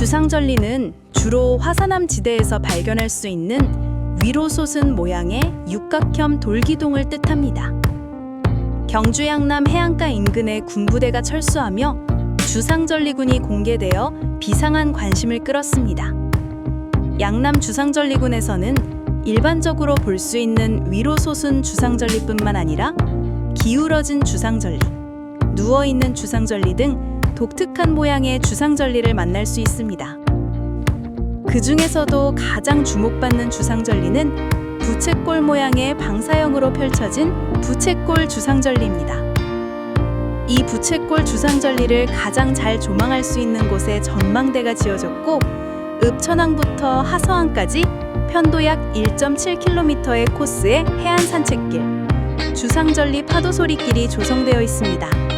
주상절리는 주로 화산암 지대에서 발견할 수 있는 위로 솟은 모양의 육각형 돌기둥을 뜻합니다. 경주 양남 해안가 인근에 군부대가 철수하며 주상절리군이 공개되어 비상한 관심을 끌었습니다. 양남 주상절리군에서는 일반적으로 볼 수 있는 위로 솟은 주상절리뿐만 아니라 기울어진 주상절리, 누워 있는 주상절리 등 독특한 모양의 주상절리를 만날 수 있습니다. 그 중에서도 가장 주목받는 주상절리는 부채꼴 모양의 방사형으로 펼쳐진 부채꼴 주상절리입니다. 이 부채꼴 주상절리를 가장 잘 조망할 수 있는 곳에 전망대가 지어졌고 읍천항부터 하서항까지 편도 약 1.7km의 코스의 해안 산책길, 주상절리 파도소리길이 조성되어 있습니다.